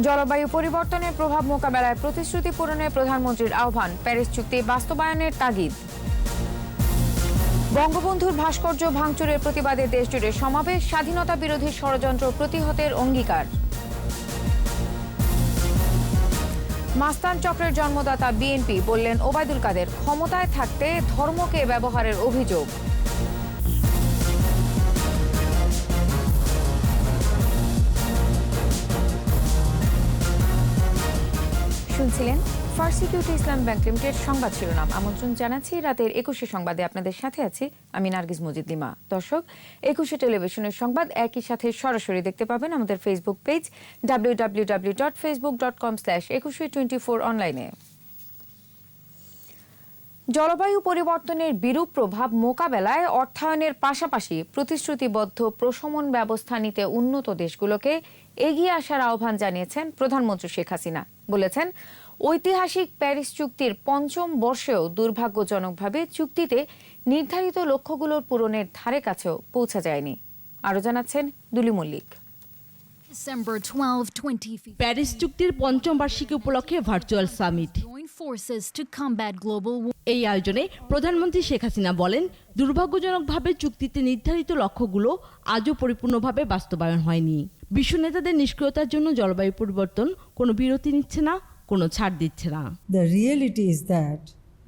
জলবায়ু পরিবর্তনের প্রভাব মোকাবেলায় প্রতিশ্রুতি পূরণে প্রধানমন্ত্রীর আহ্বান। প্যারিস চুক্তি বাস্তবায়নের তাগিদ। বঙ্গবন্ধুর ভাস্কর্য ভাঙচুরের প্রতিবাদে দেশজুড়ে সমাবেশ, স্বাধীনতা বিরোধী ষড়যন্ত্র প্রতিহতের অঙ্গীকার। মাস্তান চক্রের জন্মদাতা বিএনপি বললেন, ওবায়দুল কাদের ক্ষমতায় থাকতে ধর্মকে ব্যবহারের অভিযোগ। শুনছিলেন ফার্সিকিউট ইসলাম ব্যাংক লিমিটেড সংবাদ শিরোনাম। আমন্ত্রণ জানাচ্ছি রাতের একুশে সংবাদে আপনাদের সাথে আছি আমি নার্গিস মজিদ লিমা। দর্শক, একুশে টেলিভিশনের সংবাদ একই সাথে সরাসরি দেখতে পাবেন আমাদের Facebook page W W W dot Facebook dot com slash Ekushey twenty four অনলাইনে জলবায়ু পরিবর্তনের বিরূপ প্রভাব মোকাবেলায় অর্থায়নের পাশাপাশি প্রতিশ্রুতিবদ্ধ প্রশমন ব্যবস্থা নিতে উন্নত দেশগুলোকে এগিয়ে আসার আহ্বান জানিয়েছেন প্রধানমন্ত্রী শেখ হাসিনা। বলেছেন ঐতিহাসিক প্যারিস চুক্তির পঞ্চম বর্ষেও দুর্ভাগ্যজনকভাবে চুক্তিতে নির্ধারিত লক্ষ্যগুলোর পূরণের ধারে কাছেও পৌঁছা যায়নি। আরও জানাচ্ছেন দুলি মল্লিক। December 12, 2015. প্যারিস চুক্তির পঞ্চম বার্ষিকী উপলক্ষে ভার্চুয়াল সামিট। এই আয়োজনে প্রধানমন্ত্রী শেখ হাসিনা বলেন দুর্ভাগ্যজনকভাবে চুক্তিতে নির্ধারিত লক্ষ্যগুলো আজও পরিপূর্ণভাবে বাস্তবায়ন হয়নি। বিশ্ব নেতাদের নিষ্ক্রিয়তার জন্য জলবায়ু পরিবর্তন কোনো বিরতি নিচ্ছে না কোনো ছাড় দিচ্ছে না। The reality is that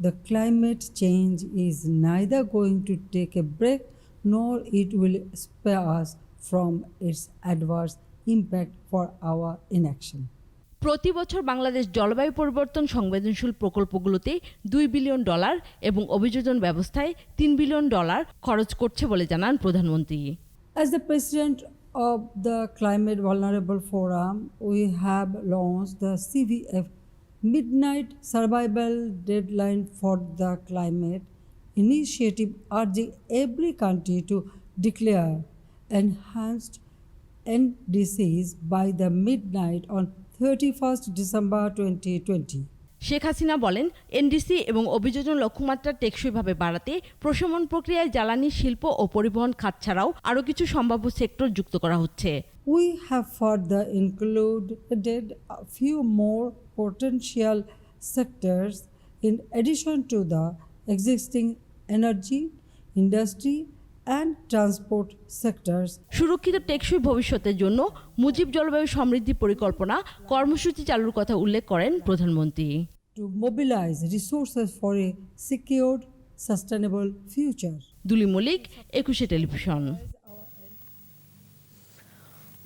the climate change is neither going to take a break nor it will spare us from its adverse impact for our inaction প্রতি বছর বাংলাদেশ জলবায়ু পরিবর্তন সংবেদনশীল প্রকল্পগুলোতে দুই বিলিয়ন ডলার এবং অভিযোজন ব্যবস্থায় তিন বিলিয়ন ডলার খরচ করছে বলে জানান প্রধানমন্ত্রী As the president of the Climate Vulnerable Forum, we have launched the CVF Midnight Survival Deadline for the Climate initiative, urging every country to declare enhanced NDCs by the midnight on 31st December 2020. Sheikh Hasina বলেন NDC এবং অভিযোজন লক্ষ্যমাত্রা টেকসইভাবে বাড়াতে প্রশমন প্রক্রিয়ায় জ্বালানি শিল্প ও পরিবহন খাত ছাড়াও আরও কিছু সম্ভাব্য সেক্টর যুক্ত করা হচ্ছে We have further included few more more potential in in to the existing energy energy, and transport sectors. সুরক্ষিত টেকসই ভবিষ্যতের জন্য মুজিব জলবায়ু সমৃদ্ধি পরিকল্পনা কর্মসূচি চালুর কথা উল্লেখ করেন প্রধানমন্ত্রী। To mobilize resources for a secured, sustainable future. দুলি মল্লিক একুশে টেলিভিশন।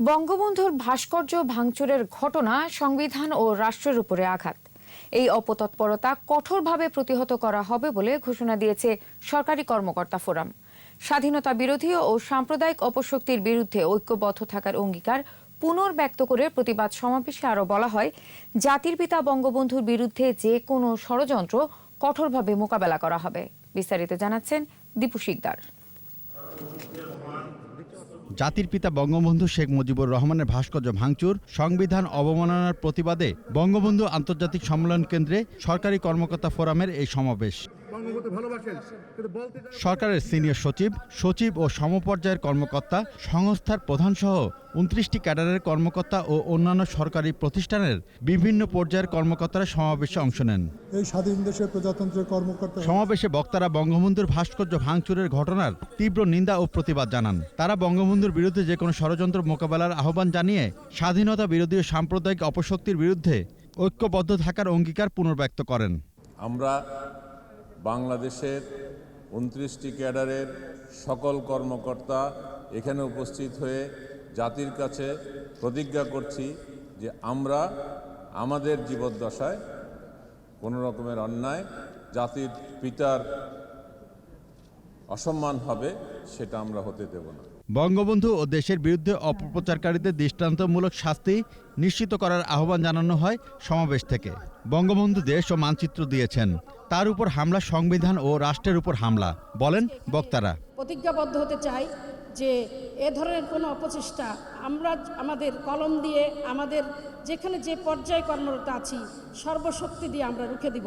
বঙ্গবন্ধুর ভাস্কর্য ভাঙচুরের ঘটনা সংবিধান ও রাষ্ট্রের উপরে আঘাত। এই অপতৎপরতা কঠোরভাবে প্রতিহত করা হবে বলে ঘোষণা দিয়েছে সরকারি কর্মকর্তা ফোরাম। স্বাধীনতা বিরোধী ও সাম্প্রদায়িক অপশক্তির বিরুদ্ধে ঐক্যবদ্ধ থাকার অঙ্গীকার পুনর্ব্যক্ত করে প্রতিবাদ সমাবেশে আরও বলা হয়, জাতির পিতা বঙ্গবন্ধুর বিরুদ্ধে যে কোনো ষড়যন্ত্র কঠোরভাবে মোকাবেলা করা হবে। বিস্তারিত জানাচ্ছেন দীপু শিকদার। জাতির পিতা বঙ্গবন্ধু শেখ মুজিবুর রহমানের ভাস্কর্য ভাঙচুর, সংবিধান অবমাননার প্রতিবাদে বঙ্গবন্ধু আন্তর্জাতিক সম্মেলন কেন্দ্রে সরকারি কর্মকর্তা ফোরামের এই সমাবেশ। বঙ্গবন্ধু ভালোবাসেন কিন্তু বলতে সরকারের সিনিয়র সচিব সচিব ও সমপর্যায়ের কর্মকর্তা সংস্থার প্রধানসহ উনত্রিশটি ক্যাডারের কর্মকর্তা ও অন্যান্য সরকারি প্রতিষ্ঠানের বিভিন্ন পর্যায়ের কর্মকর্তারা সমাবেশে অংশ নেন। এই স্বাধীন দেশের প্রজাতন্ত্রের কর্মকর্তা সমাবেশে বক্তারা বঙ্গবন্ধুর ভাস্কর্য ভাঙচুরের ঘটনার তীব্র নিন্দা ও প্রতিবাদ জানান। তারা বঙ্গবন্ধুর বিরুদ্ধে যে কোনো ষড়যন্ত্র মোকাবেলার আহ্বান জানিয়ে স্বাধীনতা বিরোধী ও সাম্প্রদায়িক অপশক্তির বিরুদ্ধে ঐক্যবদ্ধ থাকার অঙ্গীকার পুনর্ব্যক্ত করেন। আমরা বাংলাদেশের উনত্রিশটি ক্যাডারের সকল কর্মকর্তা এখানে উপস্থিত হয়ে জাতির কাছে প্রতিজ্ঞা করছি যে আমরা আমাদের জীবদ্দশায় কোনো রকমের অন্যায় জাতির পিতার অসম্মান হবে সেটা আমরা হতে দেব না। বঙ্গবন্ধু ও দেশের বিরুদ্ধে অপপ্রচারকারীদের দৃষ্টান্তমূলক শাস্তি নিশ্চিত করার আহ্বান জানানো হয় সমাবেশ থেকে। বঙ্গবন্ধু দেশ ও মানচিত্র দিয়েছেন। তার উপর হামলা সংবিধান ও রাষ্ট্রের উপর হামলা। বলেন বক্তারা। প্রতিজ্ঞাবদ্ধ হতে চাই যে এ ধরনের কোনো অপচেষ্টা আমরা আমাদের কলম দিয়ে আমাদের যেখানে যে পর্যায়ে কর্মরত আছি সর্বশক্তি দিয়ে আমরা রুখে দিব।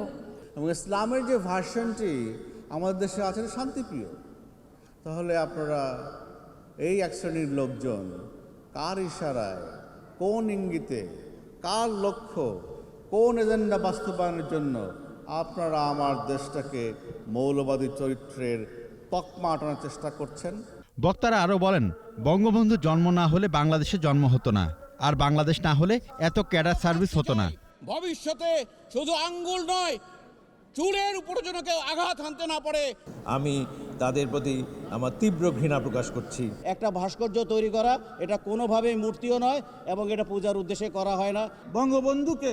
এবং ইসলামের যে ভার্সনটি আমাদের দেশে আছে শান্তিপ্রিয়। তাহলে আপনারা এই এক শ্রেণির লোকজন কার ইশারায় কোন ইঙ্গিতে কার লক্ষ্য কোন এজেন্ডা বাস্তবায়নের জন্য আপনারা আমার দেশটাকে মৌলবাদী চরিত্রের তকমা আটানোর চেষ্টা করছেন। বক্তারা আরও বলেন বঙ্গবন্ধু জন্ম না হলে বাংলাদেশে জন্ম হতো না আর বাংলাদেশ না হলে এত ক্যাডার সার্ভিস হতো না। ভবিষ্যতে শুধু আঙ্গুল নয় চুলের উপরে যেন কেউ আঘাত হানতে না পারে। আমি তাদের প্রতি আমার তীব্র ঘৃণা প্রকাশ করছি। একটা ভাস্কর্য তৈরি করা এটা কোনোভাবেই মূর্তিও নয় এবং এটা পূজার উদ্দেশ্যে করা হয় না। বঙ্গবন্ধুকে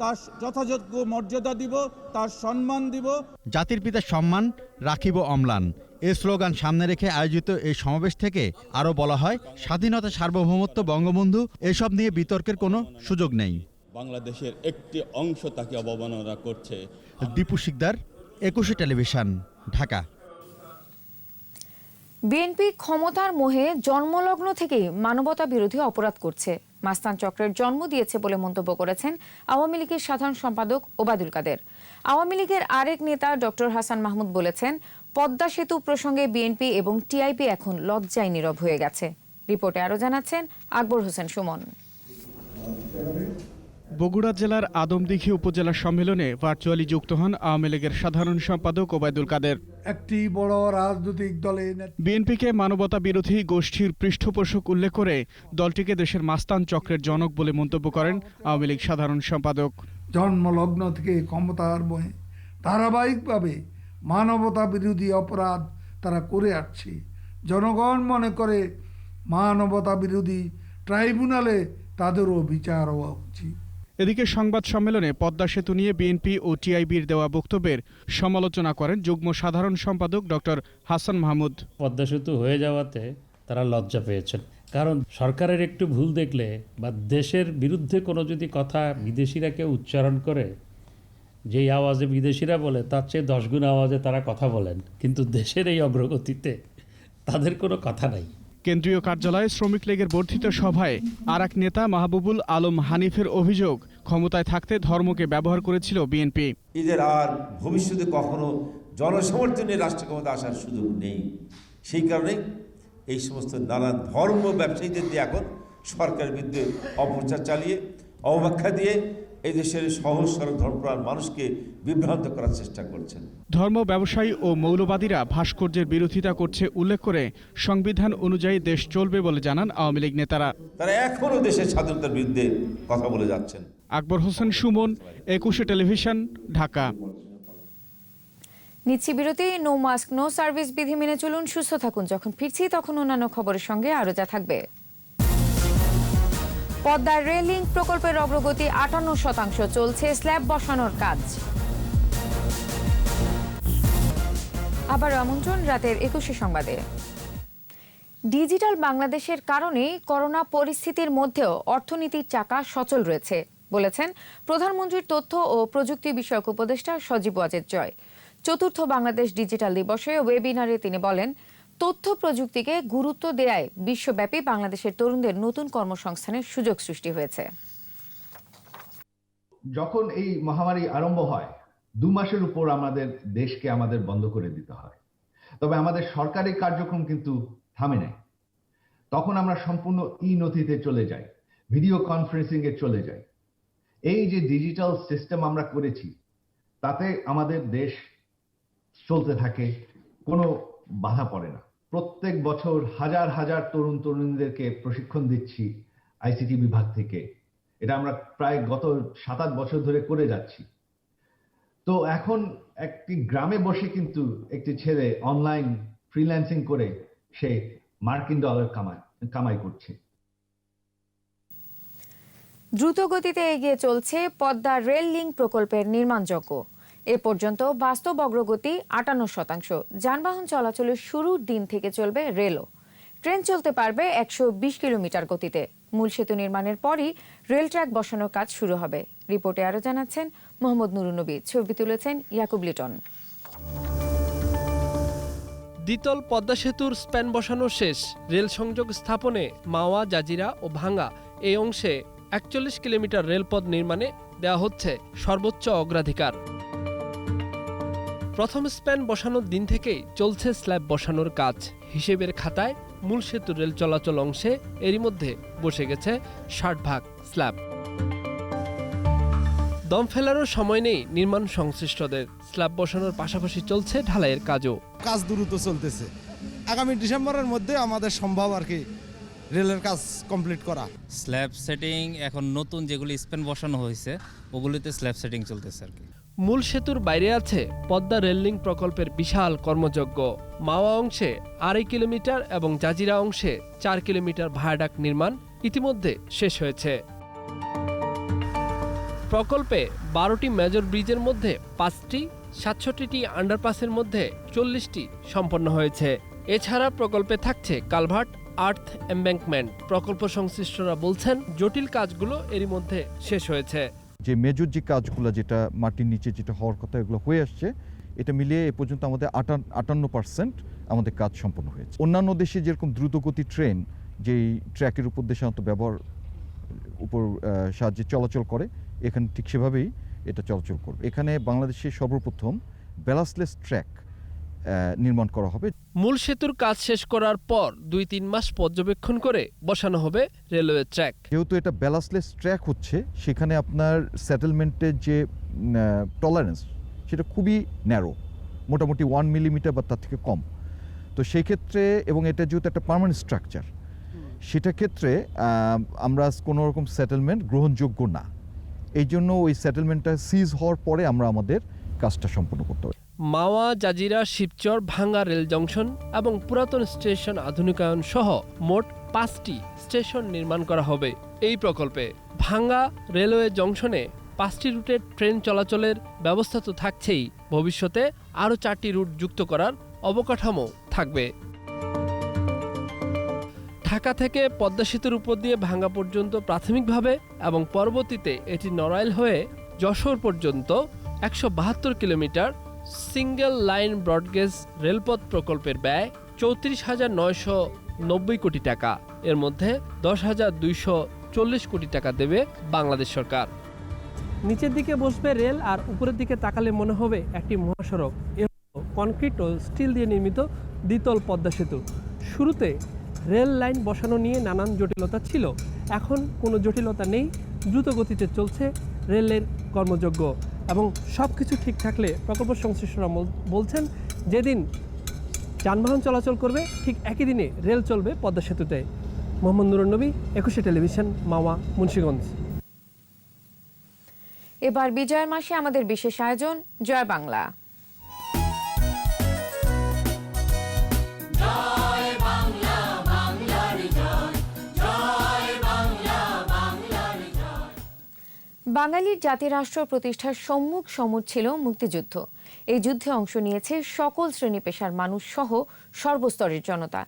তার যথাযোগ্য মর্যাদা দিব তার সম্মান দিব। জাতির পিতার সম্মান রাখিব অম্লান। এ স্লোগান সামনে রেখে আয়োজিত এই সমাবেশ থেকে আরও বলা হয় স্বাধীনতা সার্বভৌমত্ব বঙ্গবন্ধু এসব নিয়ে বিতর্কের কোনো সুযোগ নেই। বাংলাদেশের একটি অংশ তাকে অবমাননা করছে। দীপু শিকদার একুশে টেলিভিশন ঢাকা। বিএনপি ক্ষমতার মোহে জন্মলগ্ন থেকেই মানবতা বিরোধী অপরাধ করছে। মাস্তান চক্রের জন্ম দিয়েছে বলে মন্তব্য করেছেন আওয়ামী লীগের সাধারণ সম্পাদক ওবায়দুল কাদের। আওয়ামী লীগের আরেক নেতা ডক্টর হাসান মাহমুদ বলেছেন, পদ্মা সেতু প্রসঙ্গে বিএনপি এবং টিআইপি এখন লজ্জায় নীরব হয়ে গেছে। রিপোর্টে আরও জানাচ্ছেন আকবর হোসেন সুমন। বগুড়া জেলার আদমদিঘি উপজেলা সম্মেলনে ভার্চুয়ালি যুক্ত হন আওয়ামী লীগের সাধারণ সম্পাদক ওবায়দুল কাদের। একটি বড় রাজনৈতিক দলে বিএনপিকে মানবতা বিরোধী গোষ্ঠীর পৃষ্ঠপোষক উল্লেখ করে দলটিকে দেশের মাস্তান চক্রের জনক বলে মন্তব্য করেন আওয়ামী লীগ সাধারণ সম্পাদক। জন্মলগ্ন থেকে ক্ষমতার বয়ে ধারাবাহিকভাবে মানবতা বিরোধী অপরাধ তারা করে আসছে। জনগণ মনে করে মানবতা বিরোধী ট্রাইব্যুনালে তাদেরও বিচার হওয়া উচিত। এদিকে সংবাদ সম্মেলনে পদ্মা সেতু নিয়ে বিএনপি ও টিআইবির দেওয়া বক্তব্যের সমালোচনা করেন যুগ্ম সাধারণ সম্পাদক ডক্টর হাসান মাহমুদ। পদ্মা সেতু হয়ে যাওয়াতে তারা লজ্জা পেয়েছেন। কারণ সরকারের একটু ভুল দেখলে বা দেশের বিরুদ্ধে কোনো যদি কথা বিদেশিরা কেউ উচ্চারণ করে যেই আওয়াজে বিদেশিরা বলে তার চেয়ে দশগুণ আওয়াজে তারা কথা বলেন। কিন্তু দেশের এই অগ্রগতিতে তাদের কোনো কথা নাই। কেন্দ্রীয় কার্যালয়ে শ্রমিক লীগের বর্ধিত সভায় আর এক নেতা মাহবুবুল আলম হানিফের অভিযোগ ক্ষমতায় থাকতে ধর্মকে ব্যবহার করেছিল বিএনপি। এদের আর ভবিষ্যতে কখনো জনসমর্থনে রাষ্ট্র ক্ষমতা আসার সুযোগ নেই। সেই কারণে এই সমস্ত নানান ধর্ম ব্যবসায়ীদের দিয়ে এখন সরকারের বিরুদ্ধে অপপ্রচার চালিয়ে অবব্যাখ্যা দিয়ে এই দেশের সহজ সরল ধর্মপ্রাণ মানুষকে বিভ্রান্ত করার চেষ্টা করছেন। ধর্ম ব্যবসায়ী ও মৌলবাদীরা ভাস্কর্যের বিরোধিতা করছে উল্লেখ করে সংবিধান অনুযায়ী দেশ চলবে বলে জানান আওয়ামী লীগ নেতারা। তারা এখনও দেশের স্বাধীনতার বিরুদ্ধে কথা বলে যাচ্ছেন। আকবর হোসেন সুমন, একুশে টেলিভিশন, ঢাকা। নিচ্ছি বিরতি, নো মাস্ক, নো সার্ভিস বিধি মেনে চলুন, সুস্থ থাকুন। যখন ফিরছি, তখন অন্যান্য খবরের সঙ্গে আরও যা থাকবে। পদ্মার রেলিং প্রকল্পের অগ্রগতি আটান্ন শতাংশ চলছে, স্ল্যাব বসানোর কাজ। আবার আমন্ত্রণ রাতের একুশে সংবাদে। ডিজিটাল বাংলাদেশের কারণে করোনা পরিস্থিতির মধ্যেও অর্থনীতির চাকা সচল রয়েছে। বলেছেন, প্রধানমন্ত্রীর তথ্য ও প্রযুক্তি বিষয়ক উপদেষ্টা সজীব ওয়াজেদ জয়। চতুর্থ বাংলাদেশ ডিজিটাল দিবসে ওয়েবিনারে তিনি বলেন, তথ্য প্রযুক্তিকে গুরুত্ব দেয়ায় বিশ্বব্যাপী বাংলাদেশের তরুণদের নতুন কর্মসংস্থানের সুযোগ সৃষ্টি হয়েছে। যখন এই মহামারী আরম্ভ হয়, দু মাসের উপর আমাদের দেশকে আমাদের বন্ধ করে দিতে হয়। তবে আমাদের সরকারি কার্যক্রম কিন্তু থামে নাই। তখন আমরা সম্পূর্ণ ই নথিতে চলে যাই, ভিডিও কনফারেন্সিং এ চলে যাই। এই যে ডিজিটাল সিস্টেম আমরা করেছি, তাতে আমাদের দেশ চলতে থাকে, কোনো বাধা পড়ে না। প্রত্যেক বছর হাজার হাজার তরুণ তরুণীদেরকে প্রশিক্ষণ দিচ্ছি আইসিটি বিভাগ থেকে। এটা আমরা প্রায় গত সাত আট বছর ধরে করে যাচ্ছি। তো এখন একটি গ্রামে বসে কিন্তু একটি ছেলে অনলাইন ফ্রিল্যান্সিং করে সে মার্কিন ডলার কামায়, কামাই করছে। দ্রুত গতিতে এগিয়ে চলছে পদ্মা রেল লিঙ্ক প্রকল্পের নির্মাণযজ্ঞ এ পর্যন্ত বাস্তব অগ্রগতি আটান্ন শতাংশ। যানবাহন চলাচলের শুরুর দিন থেকে চলবে রেলও। ট্রেন চলতে পারবে একশো বিশ কিলোমিটার গতিতে। মূল সেতু নির্মাণের পরই রেল ট্র্যাক বসানোর কাজ শুরু হবে। রিপোর্টে আরও জানাচ্ছেন মোহাম্মদ নুরুনবী ছবি তুলেছেন ইয়াকুব লিটন। দ্বিতল পদ্মা সেতুর স্প্যান বসানো শেষ। রেল সংযোগ স্থাপনে মাওয়া, জাজিরা ও ভাঙ্গা এই অংশে একচল্লিশ কিলোমিটার রেলপথ নির্মাণে দেওয়া হচ্ছে সর্বোচ্চ অগ্রাধিকার। প্রথম স্প্যান বসানোর দিন থেকেই চলছে স্ল্যাব বসানোর কাজ। হিসেবের খাতায় মূল সেতু রেল চলাচল অংশে এরই মধ্যে বসে গেছে ষাট ভাগ স্ল্যাব। দম ফেলারও সময় নেই নির্মাণ সংশ্লিষ্টদের। স্ল্যাব বসানোর পাশাপাশি চলছে ঢালাইয়ের কাজও। কাজ দ্রুত চলতেছে। আগামী ডিসেম্বরের মধ্যে আমাদের সম্ভব আর কি রেলের কাজ কমপ্লিট করা। স্ল্যাব সেটিং এখন নতুন যেগুলি স্পেন বসানো হয়েছে ওগুলিতে স্ল্যাব সেটিং চলতেছে আর কি। মূল সেতুর বাইরে আছে পদ্মা রেললিং প্রকল্পের বিশাল কর্মযজ্ঞ। মাওয়া অংশে আড়াই কিলোমিটার এবং জাজিরা অংশে চার কিলোমিটার ভায়াডাক নির্মাণ ইতিমধ্যে শেষ হয়েছে। প্রকল্পে বারোটি মেজর ব্রিজের মধ্যে পাঁচটি সাতষট্টিটি আন্ডারপাসের মধ্যে চল্লিশটি সম্পন্ন হয়েছে। এছাড়া প্রকল্পে থাকছে কালভার্ট আর্থ এম্ব্যাঙ্কমেন্ট। প্রকল্প সংশ্লিষ্টরা বলছেন, জটিল কাজগুলো এরই মধ্যে শেষ হয়েছে। যে মেজর যে কাজগুলো যেটা মাটির নিচে যেটা হওয়ার কথা, এগুলো হয়ে আসছে, এটা মিলিয়ে এ পর্যন্ত আমাদের আটান আটান্ন পার্সেন্ট আমাদের কাজ সম্পন্ন হয়েছে। অন্যান্য দেশে যেরকম দ্রুতগতি ট্রেন, যেই ট্র্যাকের উপর দিয়ে সাধারণত ব্যবহার, উপর সাহায্যে চলাচল করে, এখানে ঠিক সেভাবেই এটা চলাচল করবে। এখানে বাংলাদেশে সর্বপ্রথম ব্যালাসলেস ট্র্যাক নির্মাণ করা হবে। মূল সেতুর কাজ শেষ করার পর দুই তিন মাস পর্যবেক্ষণ করে বসানো হবে রেলওয়ে ট্র্যাক। যেহেতু এটা ব্যালাসলেস ট্র্যাক হচ্ছে সেখানে আপনার সেটেলমেন্টের যে টলারেন্স সেটা খুবই ন্যারো মোটামুটি ওয়ান মিলিমিটার বা তার থেকে কম। তো সেই ক্ষেত্রে এবং এটা যেহেতু একটা পার্মানেন্ট স্ট্রাকচার সেটা ক্ষেত্রে আমরা কোনো রকম সেটেলমেন্ট গ্রহণযোগ্য না। এই জন্য ওই সেটেলমেন্টটা সিজ হওয়ার পরে আমরা আমাদের কাজটা সম্পন্ন করতে হবে। মাওয়া, জাজিরা, শিবচর, ভাঙ্গা রেল জংশন এবং পুরাতন স্টেশন আধুনিকায়ন সহ মোট পাঁচটি স্টেশন নির্মাণ করা হবে এই প্রকল্পে। ভাঙ্গা রেলওয়ে জংশনে পাঁচটি রুটের ট্রেন চলাচলের ব্যবস্থা তো থাকছেই। ভবিষ্যতে আরও চারটি রুট যুক্ত করার অবকাঠামো থাকবে। ঢাকা থেকে পদ্মা সেতুর উপর দিয়ে ভাঙ্গা পর্যন্ত প্রাথমিকভাবে এবং পরবর্তীতে এটি নড়াইল হয়ে যশোর পর্যন্ত একশো বাহাত্তর কিলোমিটার সিঙ্গেল লাইন ব্রডগেজ রেলপথ প্রকল্পের ব্যয় চৌত্রিশ হাজার নয়শো নব্বই কোটি টাকা। এর মধ্যে দশ হাজার দুইশো চল্লিশ কোটি টাকা দেবে বাংলাদেশ সরকার। নিচের দিকে বসবে রেল আর উপরের দিকে তাকালে মনে হবে একটি মহাসড়ক। কনক্রিট ও স্টিল দিয়ে নির্মিত দ্বিতল পদ্মা সেতু। শুরুতে রেল লাইন বসানো নিয়ে নানান জটিলতা ছিল। এখন কোনো জটিলতা নেই। দ্রুত গতিতে চলছে রেলের কর্মযজ্ঞ। এবং সব কিছু ঠিক থাকলে প্রকল্প সংশ্লিষ্টরা বলছেন, যেদিন যানবাহন চলাচল করবে, ঠিক একই দিনে রেল চলবে পদ্মা সেতুতে। মোহাম্মদ নুরুন নবী, একুশে টেলিভিশন, মাওয়া, মুন্সীগঞ্জ। এবার বিজয়ের মাসে আমাদের বিশেষ আয়োজন, জয় বাংলা। বাঙালির জাতিরাষ্ট্র প্রতিষ্ঠার সম্মুখ সমর ছিল মুক্তিযুদ্ধ। এই যুদ্ধে অংশ নিয়েছে সকল শ্রেণি পেশার মানুষ সহ সর্বস্তরের জনতা।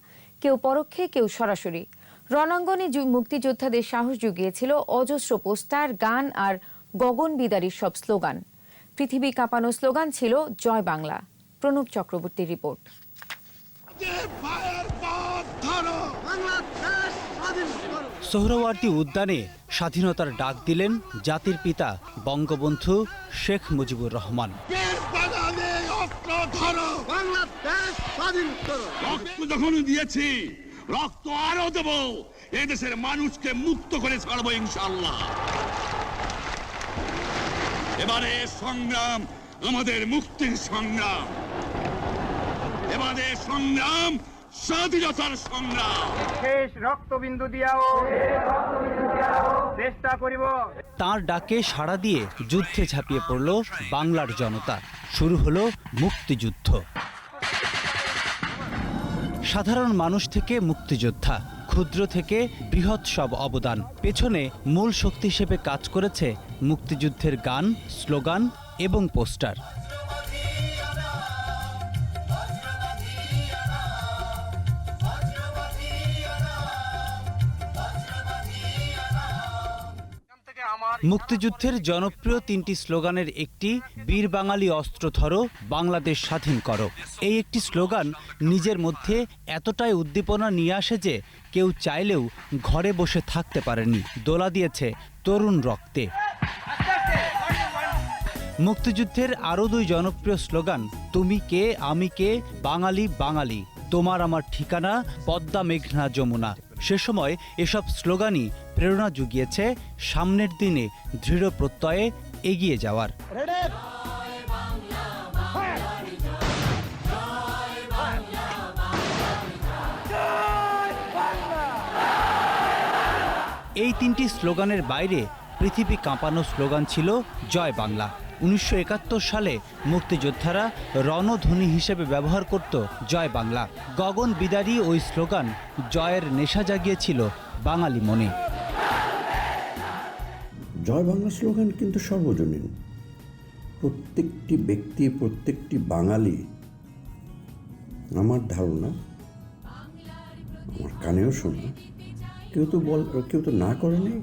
কেউ পরোক্ষে কেউ সরাসরি। রণাঙ্গনে মুক্তিযোদ্ধাদের সাহস জুগিয়েছিল অজস্র পোস্টার গান আর গগন বিদারীর সব স্লোগান। পৃথিবী কাঁপানো স্লোগান ছিল জয় বাংলা। প্রণব চক্রবর্তীর রিপোর্ট। সোহরাওয়ার্দী উদ্যানে স্বাধীনতার ডাক দিলেন জাতির পিতা বঙ্গবন্ধু শেখ মুজিবুর রহমান। রক্ত যখন দিয়েছি, রক্ত আরও দেব। এদেশের মানুষকে মুক্ত করে ছাড়বো ইনশাল্লাহ এবারে সংগ্রাম আমাদের মুক্তির সংগ্রাম। এবারে সংগ্রাম স্বাধীনতার সংগ্রাম। শেষ রক্তবিন্দু দিয়াও। চেষ্টা করিব। তার ডাকে সাড়া দিয়ে যুদ্ধে ঝাঁপিয়ে পড়ল বাংলার জনতা। শুরু হলো মুক্তিযুদ্ধ। সাধারণ মানুষ থেকে মুক্তিযোদ্ধা ক্ষুদ্র থেকে বৃহৎ সব অবদান। পেছনে মূল শক্তি হিসেবে কাজ করেছে মুক্তিযুদ্ধের গান স্লোগান এবং পোস্টার। মুক্তিযুদ্ধের জনপ্রিয় তিনটি স্লোগানের একটি, বীর বাঙালি অস্ত্র ধরো, বাংলাদেশ স্বাধীন করো। এই একটি স্লোগান নিজের মধ্যে এতটাই উদ্দীপনা নিয়ে আসে যে কেউ চাইলেও ঘরে বসে থাকতে পারেনি। দোলা দিয়েছে তরুণ রক্তে। মুক্তিযুদ্ধের আরও দুই জনপ্রিয় স্লোগান, তুমি কে, আমি কে, বাঙালি বাঙালি। তোমার আমার ঠিকানা, পদ্মা মেঘনা যমুনা। সে সময় এসব স্লোগানই প্রেরণা জুগিয়েছে সামনের দিনে দৃঢ় প্রত্যয়ে এগিয়ে যাওয়ার। এই তিনটি স্লোগানের বাইরে পৃথিবী কাঁপানো স্লোগান ছিল জয় বাংলা। উনিশশো একাত্তর সালে মুক্তিযোদ্ধারা রণধ্বনি হিসেবে ব্যবহার করত জয় বাংলা। গগন বিদারী ওই স্লোগান, জয়ের নেশা জাগিয়েছিল বাঙালি মনে। জয় বাংলা স্লোগান কিন্তু সর্বজনীন। প্রত্যেকটি ব্যক্তি, প্রত্যেকটি বাঙালি আমার ধারণা, আমার কানেও শোনা, কেউ তো বল, কেউ তো না করেনি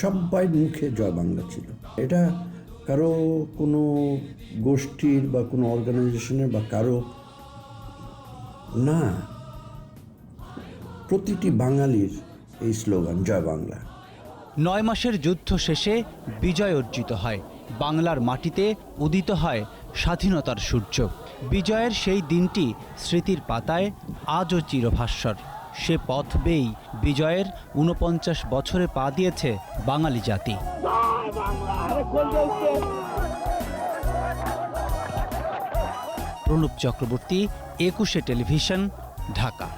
সবাই মুখে জয় বাংলা ছিল। এটা কারও কোনো গোষ্ঠীর বা কোনো অর্গানাইজেশনের বা কারও না। প্রতিটি বাঙালির এই স্লোগান, জয় বাংলা। নয় মাসের যুদ্ধ শেষে বিজয় অর্জিত হয়। বাংলার মাটিতে উদিত হয় স্বাধীনতার সূর্য। বিজয়ের সেই দিনটি স্মৃতির পাতায় আজও চিরভাস্বর সে পথ বেয়েই বিজয়ের ঊনপঞ্চাশ বছরে পা দিয়েছে বাঙালি জাতি। প্রণব চক্রবর্তী, একুশে টেলিভিশন, ঢাকা।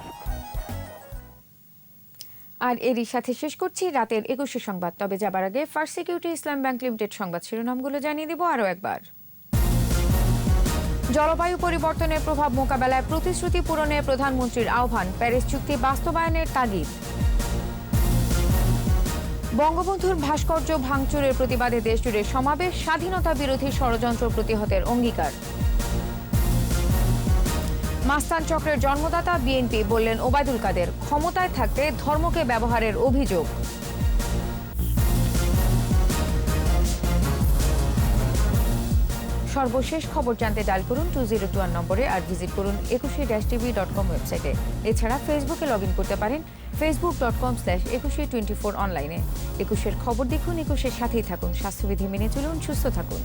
আর এরই সাথে শেষ করছি রাতের একুশে সংবাদ। তবে যাবার আগে first security Islami bank limited সংবাদ শিরোনামগুলো জানিয়ে দিব আরও একবার। জলবায়ু পরিবর্তনের প্রভাব মোকাবেলায় প্রতিশ্রুতি পূরণে প্রধানমন্ত্রীর আহ্বান। প্যারিস চুক্তি বাস্তবায়নের তাগিদ। বঙ্গবন্ধুর ভাস্কর্য ভাঙচুরের প্রতিবাদে দেশজুড়ে সমাবেশ, স্বাধীনতা বিরোধী ষড়যন্ত্র প্রতিহতের অঙ্গীকার। মাস্তান চক্রের জন্মদাতা বিএনপি বললেন, ওবায়দুল কাদের ক্ষমতায় থাকতে ধর্মকে ব্যবহারের অভিযোগ। সর্বশেষ খবর জানতে ডাল করুন টু জিরো টু ওয়ান নম্বরে আর ভিজিট করুন একুশে ড্যাশ টিভি ডট কম ওয়েবসাইটে। এছাড়া ফেসবুকে লগ ইন করতে পারেন Facebook dot com slash Ekushey twenty four অনলাইনে। একুশের খবর দেখুন, একুশের সাথেই থাকুন। স্বাস্থ্যবিধি মেনে চলুন, সুস্থ থাকুন।